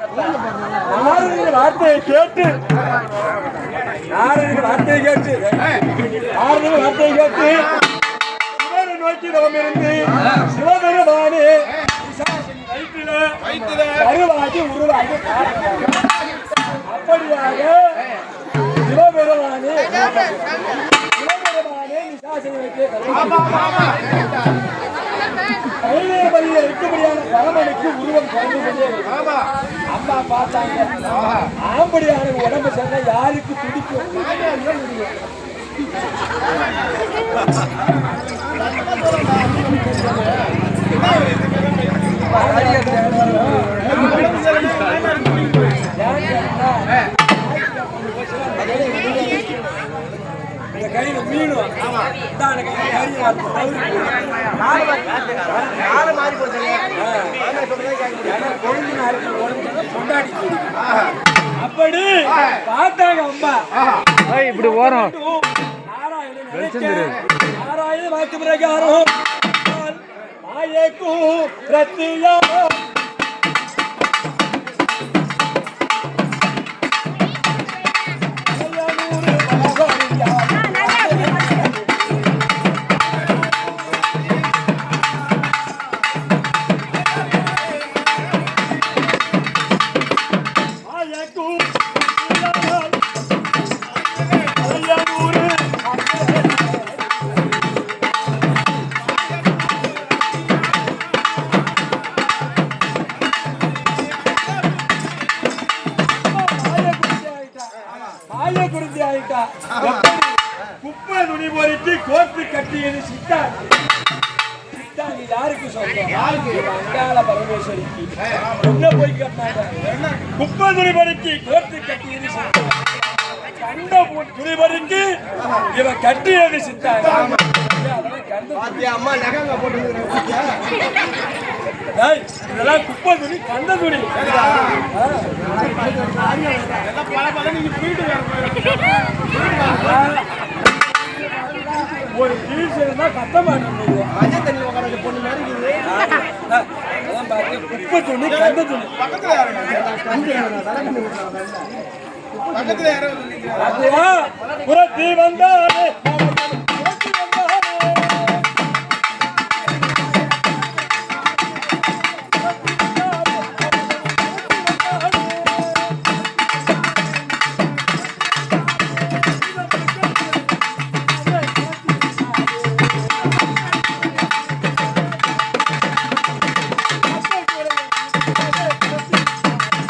நாரதின் வார்த்தையை கேட்டு நாரதின் வார்த்தையை கேட்டு நாரதின் வார்த்தையை கேட்டு சிவனை நோக்கி நாம் இருந்து சிவபெருமானே வயிற்றில கருவாகி உருவாகி. அப்படியாக சிவபெருமானே சிவபெருமானே பிசாசினை வைத்து கையிலே வழியில் இருக்கும்படியான பரமனுக்கு உருவம் கொண்டே இருக்கு. அம்மா பார்த்தாங்க. ஆம்படியான உடம்பு சொன்னா யாருக்கு துடிக்கும்? கையில கறியும் இருக்கும். நாலு மாறி போச்சு. பொண்டாட்டி. கூடி. அப்படி பார்த்தாங்க அம்மா. இப்படி ஓரம். நாராயண வாக்கு பிரகாரம். மாயக்கு மாய குறிஞ்சி ஆயிட்டா? குப்பை துணி பொறிக்கு கோர்த்து கட்டியது சித்தாண்டி சித்தாண்டி யாருக்கு சொல்றோம் அங்காள பரமேஸ்வரிக்கு. என்ன போய் கட்டினாங்க குப்பை துணி பொறிக்கு கோர்த்து கட்டியது சித்தாண்டி கண்ட துணி பொறிக்கு இவன் கட்டியது ஏய், இதெல்லாம் குப்பை துணி கண்ட துணி. ஒரு ஜீன்ஸ் இருந்தா கத்த மாட்டேங்குது மஞ்சள் தண்ணி உட்கார பொண்ணு மாதிரி இருக்குது அதான் பாருங்க, குப்பை துணி கந்த துணி பக்கத்துல பக்கத்துல யாரும்? புறத்தி வந்தாலே